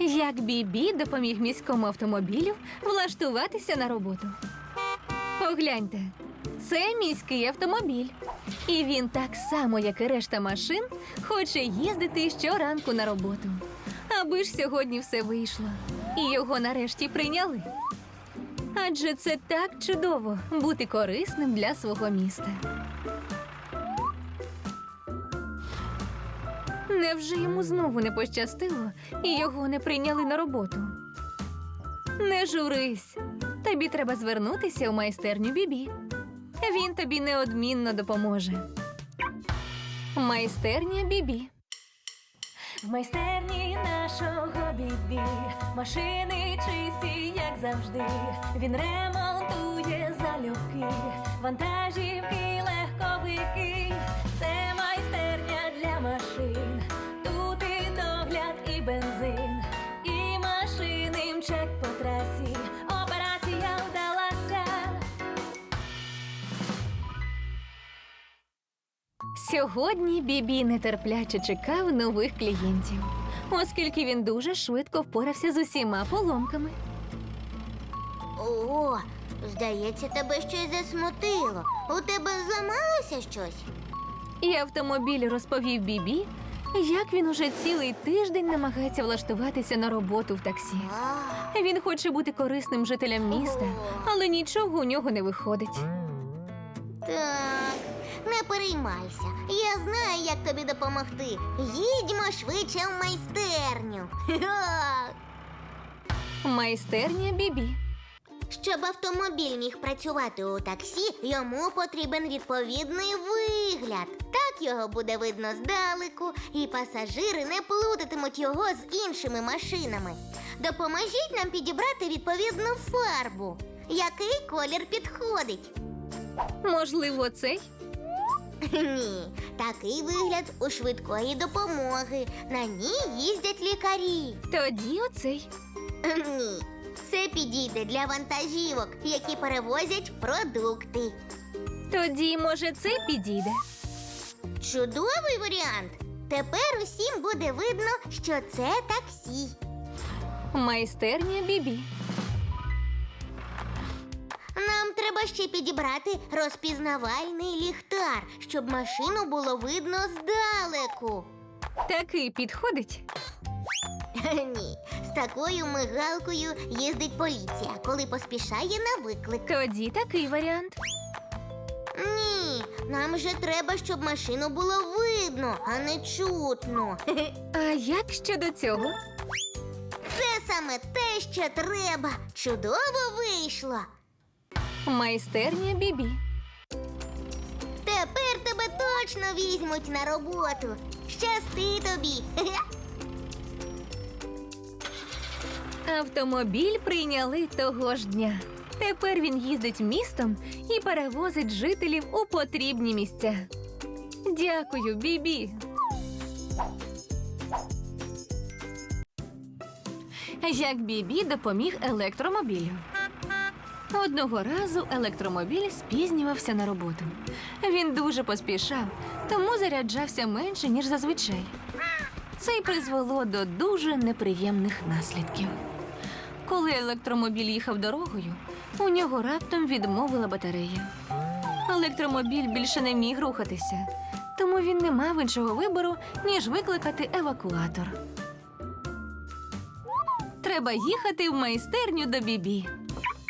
Як Бібі допоміг міському автомобілю влаштуватися на роботу. Погляньте, це міський автомобіль. І він так само, як і решта машин, хоче їздити щоранку на роботу. Аби ж сьогодні все вийшло. І його нарешті прийняли. Адже це так чудово бути корисним для свого міста. Невже йому знову не пощастило і його не прийняли на роботу? Не журись. Тобі треба звернутися у майстерню Бібі. Він тобі неодмінно допоможе. Майстерня Бібі. В майстерні нашого бібі машини чисті, як завжди. Він ремонтує залюбки, вантажівки, легковики. Це Сьогодні Бібі нетерпляче чекав нових клієнтів, оскільки він дуже швидко впорався з усіма поломками. О, здається, тебе щось засмутило. У тебе зламалося щось? І автомобіль розповів Бібі, як він уже цілий тиждень намагається влаштуватися на роботу в таксі. Він хоче бути корисним жителям міста, але нічого у нього не виходить. так, не переймайся. Я знаю, як тобі допомогти. Їдьмо швидше в майстерню. Майстерня Бібі. Щоб автомобіль міг працювати у таксі, йому потрібен відповідний вигляд. Так його буде видно здалеку, і пасажири не плутатимуть його з іншими машинами. Допоможіть нам підібрати відповідну фарбу. Який колір підходить? Можливо, цей? Ні, такий вигляд у швидкої допомоги. На ній їздять лікарі. Тоді оцей. Ні, це підійде для вантажівок, які перевозять продукти. Тоді, може, цей підійде. Чудовий варіант. Тепер усім буде видно, що це таксі. Майстерня Бібі. Треба ще підібрати розпізнавальний ліхтар, щоб машину було видно здалеку. Такий підходить. Ні, з такою мигалкою їздить поліція, коли поспішає на виклик. Тоді такий варіант. Ні, нам же треба, щоб машину було видно, а не чутно. А як щодо цього? Це саме те, що треба. Чудово вийшло. Майстерня Бібі. Тепер тебе точно візьмуть на роботу. Щасти тобі. Автомобіль прийняли того ж дня. Тепер він їздить містом і перевозить жителів у потрібні місця. Дякую, Бібі. Як Бібі допоміг електромобілю. Одного разу електромобіль спізнювався на роботу. Він дуже поспішав, тому заряджався менше, ніж зазвичай. Це й призвело до дуже неприємних наслідків. Коли електромобіль їхав дорогою, у нього раптом відмовила батарея. Електромобіль більше не міг рухатися, тому він не мав іншого вибору, ніж викликати евакуатор. Треба їхати в майстерню до Бібі.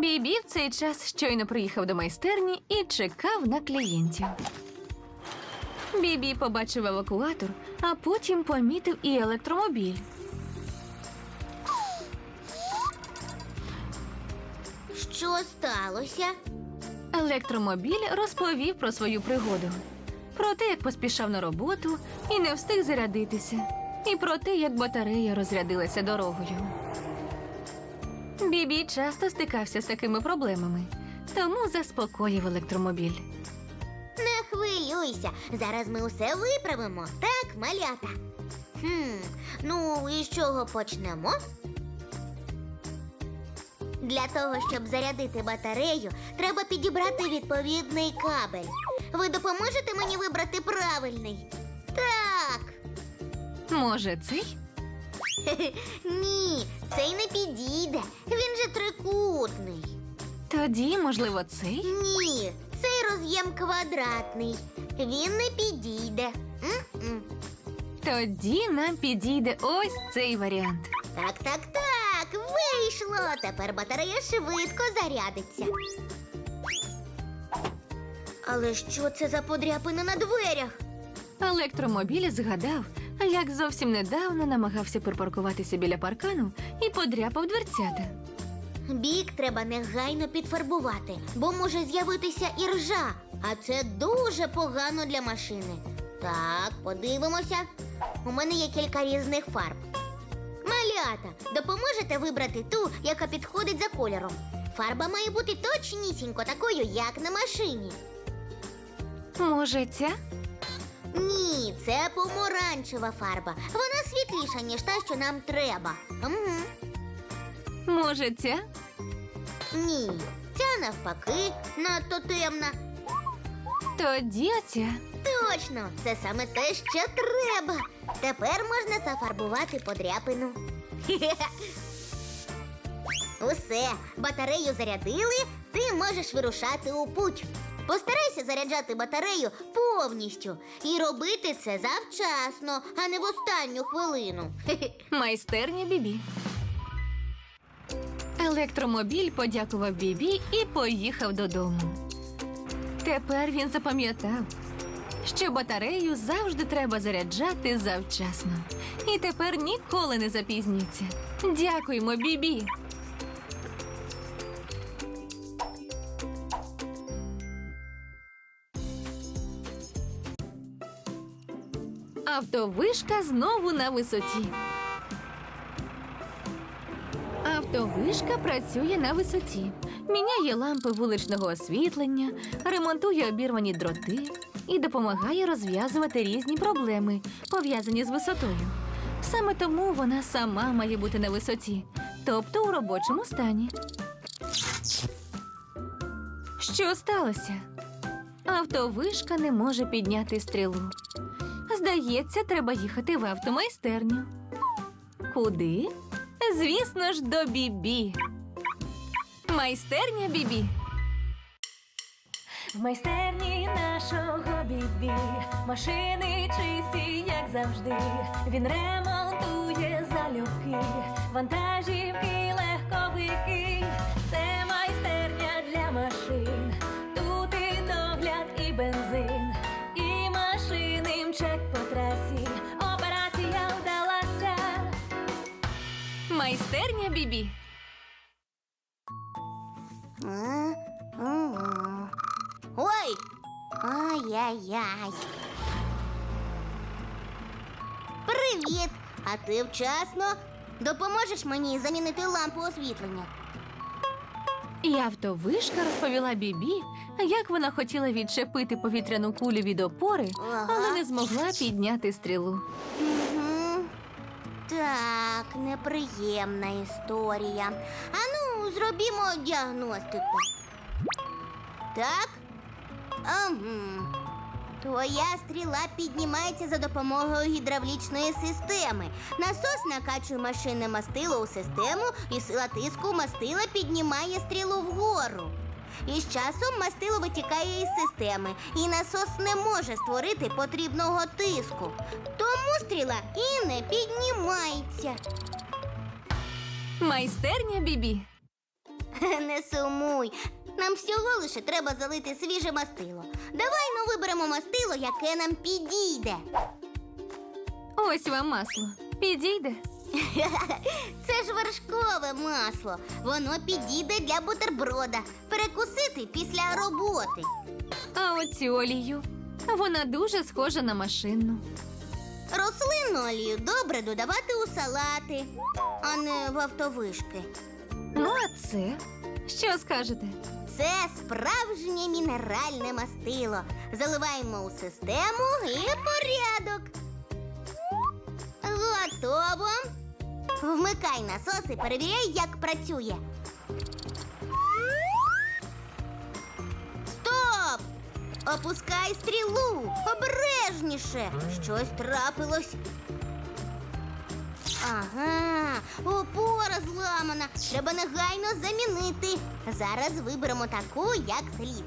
Бібі в цей час щойно приїхав до майстерні і чекав на клієнтів. Бібі побачив евакуатор, а потім помітив і електромобіль. Що сталося? Електромобіль розповів про свою пригоду, про те, як поспішав на роботу і не встиг зарядитися, і про те, як батарея розрядилася дорогою. Бібі часто стикався з такими проблемами, тому заспокоїв електромобіль. Не хвилюйся, зараз ми усе виправимо, так, малята? Хм, ну і з чого почнемо? Для того, щоб зарядити батарею, треба підібрати відповідний кабель. Ви допоможете мені вибрати правильний? Так. Може, цей? Ні, цей не підійде. Він же трикутний. Тоді, можливо, цей? Ні, цей роз'єм квадратний. Він не підійде. М-м. Тоді нам підійде ось цей варіант. Так, так, так, вийшло. Тепер батарея швидко зарядиться. Але що це за подряпини на дверях? Електромобіль згадав, як зовсім недавно намагався припаркуватися біля паркану і подряпав дверцята. Бік треба негайно підфарбувати, бо може з'явитися і ржа, а це дуже погано для машини. Так, подивимося. У мене є кілька різних фарб. Малята, допоможете вибрати ту, яка підходить за кольором. Фарба має бути точнісінько такою, як на машині. Може, ця? Ні, це помаранчева фарба. Вона світліша, ніж та, що нам треба. Угу. Може, ця? Ні, ця навпаки надто темна. Тоді оця. Точно, це саме те, що треба. Тепер можна зафарбувати подряпину. Усе, батарею зарядили, ти можеш вирушати у путь. Постарайся заряджати батарею повністю і робити це завчасно, а не в останню хвилину. Майстерня Бібі. Електромобіль подякував Бібі і поїхав додому. Тепер він запам'ятав, що батарею завжди треба заряджати завчасно. І тепер ніколи не запізнюється. Дякуємо, Бібі. Автовишка знову на висоті. Автовишка працює на висоті, міняє лампи вуличного освітлення, ремонтує обірвані дроти і допомагає розв'язувати різні проблеми, пов'язані з висотою. Саме тому вона сама має бути на висоті, тобто у робочому стані. Що сталося? Автовишка не може підняти стрілу. Здається, треба їхати в автомайстерню. Куди? Звісно ж, до Бібі. Майстерня Бібі. В майстерні нашого бібі машини чисті, як завжди. Він ремонтує залюбки, вантажівки, легковики. Це Майстерня Бібі. Ой! Ай-яй-яй. Привіт! А ти вчасно? Допоможеш мені замінити лампу освітлення? І автовишка розповіла Бібі, як вона хотіла відчепити повітряну кулю від опори, але не змогла підняти стрілу. Так, неприємна історія. Ану, зробімо діагностику. Так? Угу. Твоя стріла піднімається за допомогою гідравлічної системи. Насос накачує машинне мастило у систему, і сила тиску мастила піднімає стрілу вгору. І з часом мастило витікає із системи, і насос не може створити потрібного тиску. Тому стріла і не піднімається. Майстерня Бібі. Не сумуй. Нам всього лише треба залити свіже мастило. Давай ну виберемо мастило, яке нам підійде. Ось вам масло. Підійде. Це ж вершкове масло. Воно підійде для бутерброда. Перекусити після роботи. А оцю олію. Вона дуже схожа на машинну. Рослинну олію добре додавати у салати, а не в автовишки. Ну, а це? Що скажете? Це справжнє мінеральне мастило. Заливаємо у систему і порядок. Готово. Вмикай насос і перевіряй, як працює. Стоп! Опускай стрілу. Обережніше. Щось трапилось. Ага, опора зламана. Треба негайно замінити. Зараз виберемо таку, як слід.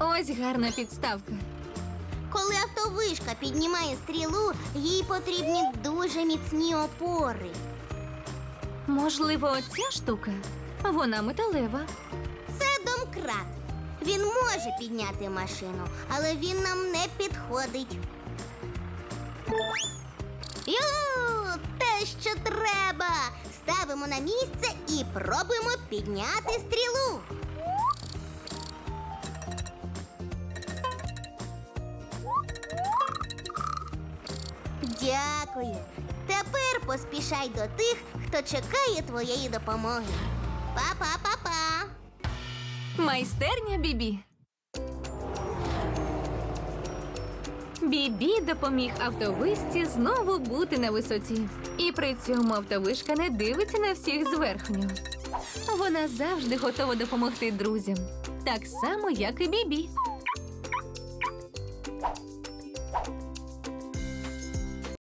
Ось гарна підставка. Коли автовишка піднімає стрілу, їй потрібні дуже міцні опори. Можливо, оця штука? Вона металева. Це домкрат. Він може підняти машину, але він нам не підходить. Ю, те, що треба. Ставимо на місце і пробуємо підняти стрілу. Дякую. Тепер поспішай до тих, хто чекає твоєї допомоги. Па-па-па-па. Майстерня Бібі. Бібі допоміг автовишці знову бути на висоті. І при цьому автовишка не дивиться на всіх зверхню. Вона завжди готова допомогти друзям, так само, як і Бібі.